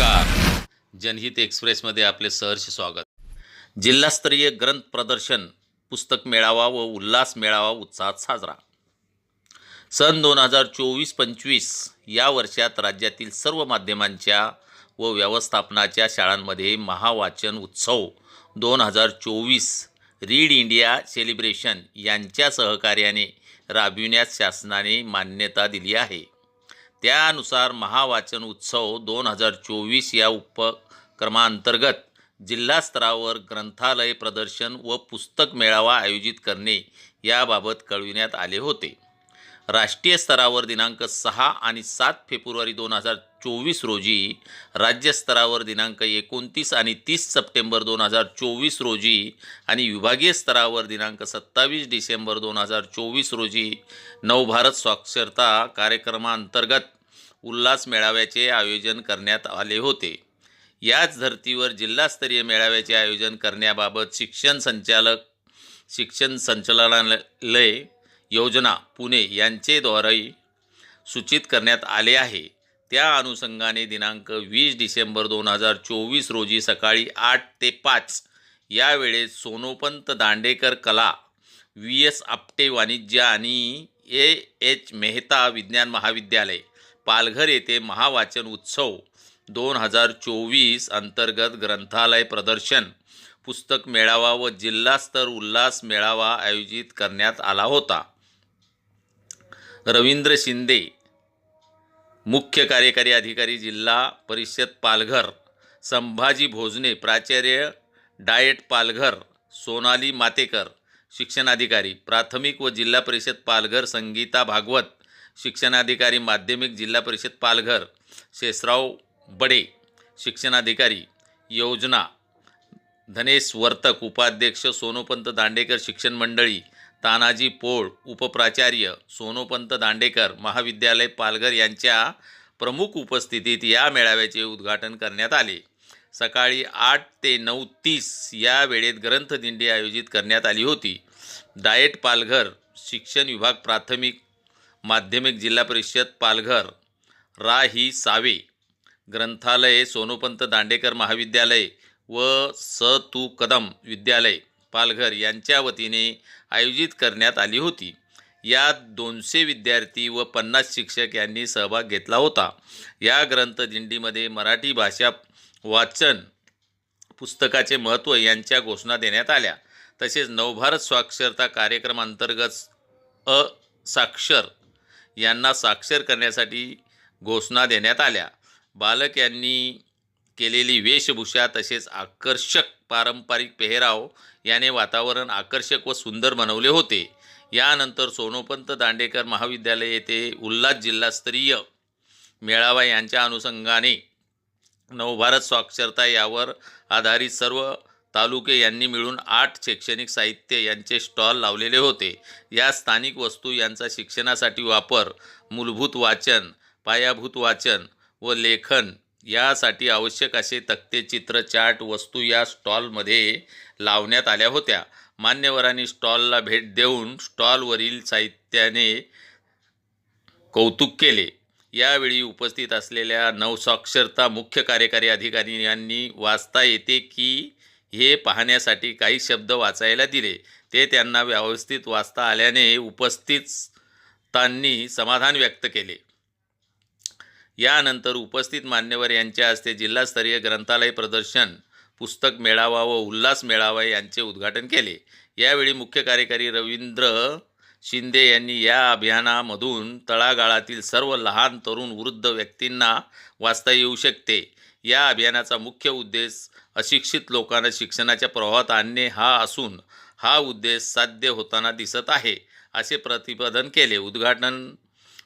नमस्कार. जनहित एक्सप्रेसमध्ये आपले सहर्ष स्वागत. जिल्हास्तरीय ग्रंथ प्रदर्शन पुस्तक मेळावा व उल्हास मेळावा उत्साहात साजरा. सन दोन हजार चोवीस पंचवीस या वर्षात राज्यातील सर्व माध्यमांच्या व व्यवस्थापनाच्या शाळांमध्ये महावाचन उत्सव दोन हजार चोवीस रीड इंडिया सेलिब्रेशन यांच्या सहकार्याने राबविण्यास शासनाने मान्यता दिली आहे. त्यानुसार महावाचन उत्सव दोन हजार चोवीस या उपक्रमांतर्गत जिल्हास्तरावर ग्रंथालय प्रदर्शन व पुस्तक मेळावा आयोजित करणे याबाबत कळविण्यात आले होते. राष्ट्रीय स्तरावर दिनांक सहा आणि सात फेब्रुवारी दोन हजार चोवीस रोजी राज्यस्तरावर दिनांक एकोणतीस आणि तीस सप्टेंबर दोन हजार चोवीस रोजी आणि विभागीय स्तरावर दिनांक सत्तावीस डिसेंबर दोन हजार चोवीस रोजी नवभारत साक्षरता कार्यक्रमाअंतर्गत उल्हास मेळाव्याचे आयोजन करण्यात आले होते. याच धर्तीवर जिल्हास्तरीय मेळाव्याचे आयोजन करण्याबाबत शिक्षण संचालक शिक्षण संचालनालय योजना पुणे यांचेद्वारे सूचित करण्यात आले आहे. त्या अनुषंगाने दिनांक वीस डिसेंबर दोन हजार चोवीस रोजी सकाळी आठ ते पाच या वेळेत सोनोपंत दांडेकर कला व्ही एस आपटे वाणिज्य आणि ए एच मेहता विज्ञान महाविद्यालय पालघर येथे महावाचन उत्सव दोन हजार चोवीस अंतर्गत ग्रंथालय प्रदर्शन पुस्तक मेळावा व जिल्हास्तर उल्हास मेळावा आयोजित करण्यात आला होता. रवींद्र शिंदे मुख्य कार्यकारी अधिकारी जिल्हा परिषद पालघर संभाजी भोजने प्राचार्य डायट पालघर सोनाली मातेकर शिक्षणाधिकारी प्राथमिक व जिल्हा परिषद पालघर संगीता भागवत शिक्षणाधिकारी माध्यमिक जिल्हा परिषद पालघर शेषराव बडे शिक्षणाधिकारी योजना धनेश वर्तक उपाध्यक्ष सोनोपंत दांडेकर शिक्षण मंडळी तानाजी पोळ उपप्राचार्य सोनोपंत दांडेकर महाविद्यालय पालघर यांच्या प्रमुख उपस्थितीत या मेळाव्याचे उद्घाटन करण्यात आले. सकाळी आठ ते नऊ तीस या वेळेत ग्रंथदिंडी आयोजित करण्यात आली होती. डाएट पालघर शिक्षण विभाग प्राथमिक माध्यमिक जिल्हा परिषद पालघर रा ही सावे ग्रंथालय सोनोपंत दांडेकर महाविद्यालय व स तू कदम विद्यालय पालघर यांच्या वतीने आयोजित करण्यात आली होती. यात दोनशे विद्यार्थी व पन्नास शिक्षक यांनी सहभाग घेतला होता. या ग्रंथदिंडीमध्ये मराठी भाषा वाचन पुस्तकाचे महत्त्व यांच्या घोषणा देण्यात आल्या. तसेच नवभारत साक्षरता कार्यक्रमांतर्गत असाक्षर यांना साक्षर करण्यासाठी घोषणा देण्यात आल्या. बालक यांनी केलेली वेशभूषा तसेच आकर्षक पारंपरिक पेहराव याने वातावरण आकर्षक व सुंदर बनवले होते. यानंतर सोनोपंत दांडेकर महाविद्यालय येथे उल्हास जिल्हास्तरीय मेळावा यांच्या अनुषंगाने नवभारत साक्षरता यावर आधारित सर्व तालुके यांनी मिळून आठ शैक्षणिक साहित्य यांचे स्टॉल लावलेले होते. या स्थानिक वस्तू यांचा शिक्षणासाठी वापर मूलभूत वाचन पायाभूत वाचन व लेखन यासाठी आवश्यक असे तक्ते चित्र चार्ट वस्तू या स्टॉलमध्ये लावण्यात आल्या होत्या. मान्यवरांनी स्टॉलला भेट देऊन स्टॉलवरील साहित्याने कौतुक केले. यावेळी उपस्थित असलेल्या नवसाक्षरता मुख्य कार्यकारी अधिकारी यांनी वाचता येते की हे पाहण्यासाठी काही शब्द वाचायला दिले. ते त्यांना व्यवस्थित वाचता आल्याने उपस्थितांनी समाधान व्यक्त केले. यानंतर उपस्थित मान्यवर यांच्या हस्ते जिल्हास्तरीय ग्रंथालय प्रदर्शन पुस्तक मेळावा व उल्हास मेळावा यांचे उद्घाटन केले. यावेळी मुख्य कार्यकारी रवींद्र शिंदे यांनी या अभियानामधून तळागाळातील सर्व लहान तरुण वृद्ध व्यक्तींना वाचता येऊ शकते. या अभियानाचा मुख्य उद्देश अशिक्षित लोकांना शिक्षणाच्या प्रवाहात आणणे हा असून हा उद्देश साध्य होताना दिसत आहे असे प्रतिपादन केले. उद्घाटन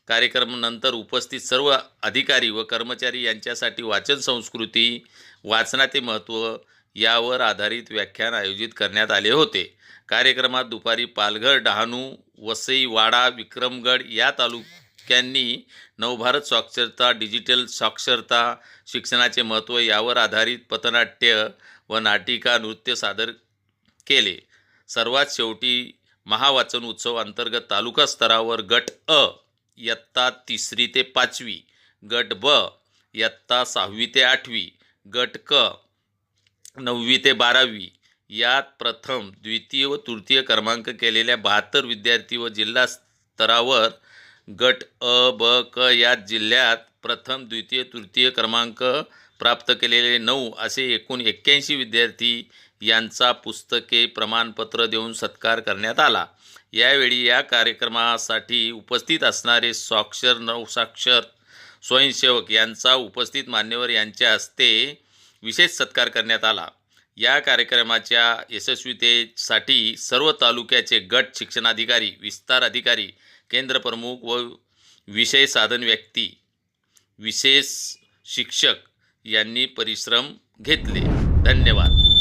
कार्यक्रमानंतर उपस्थित सर्व अधिकारी व कर्मचारी यांच्यासाठी वाचन संस्कृती वाचनाचे महत्त्व यावर आधारित व्याख्यान आयोजित करण्यात आले होते. कार्यक्रमात दुपारी पालघर डहाणू वसई वाडा विक्रमगड या तालुक्यांनी नवभारत साक्षरता डिजिटल साक्षरता शिक्षणाचे महत्त्व यावर आधारित पथनाट्य व नाटिका नृत्य सादर केले. सर्वात शेवटी महावाचन उत्सव अंतर्गत तालुका स्तरावर गट अ इयत्ता तिसरी ते पाचवी गट ब इयत्ता सहावी ते आठवी गट क नववी ते बारावी. यात प्रथम द्वितीय व तृतीय क्रमांक केलेल्या बहात्तर विद्यार्थी व जिल्हा स्तरावर गट अ ब क या जिल्ह्यात प्रथम द्वितीय तृतीय क्रमांक प्राप्त केलेले नऊ असे एकूण एक्क्याऐंशी विद्यार्थी यांचा पुस्तके प्रमाणपत्र देऊन सत्कार करण्यात आला. यावेळी या कार्यक्रमासाठी उपस्थित असणारे स्वाक्षर नवसाक्षर स्वयंसेवक यांचा उपस्थित मान्यवर यांच्या हस्ते विशेष सत्कार करण्यात आला. या कार्यक्रमाच्या यशस्वीतेसाठी सर्व तालुक्याचे गट शिक्षणाधिकारी विस्तार अधिकारी केंद्र प्रमुख व विषय साधन व्यक्ती विशेष शिक्षक यांनी परिश्रम घेतले. धन्यवाद.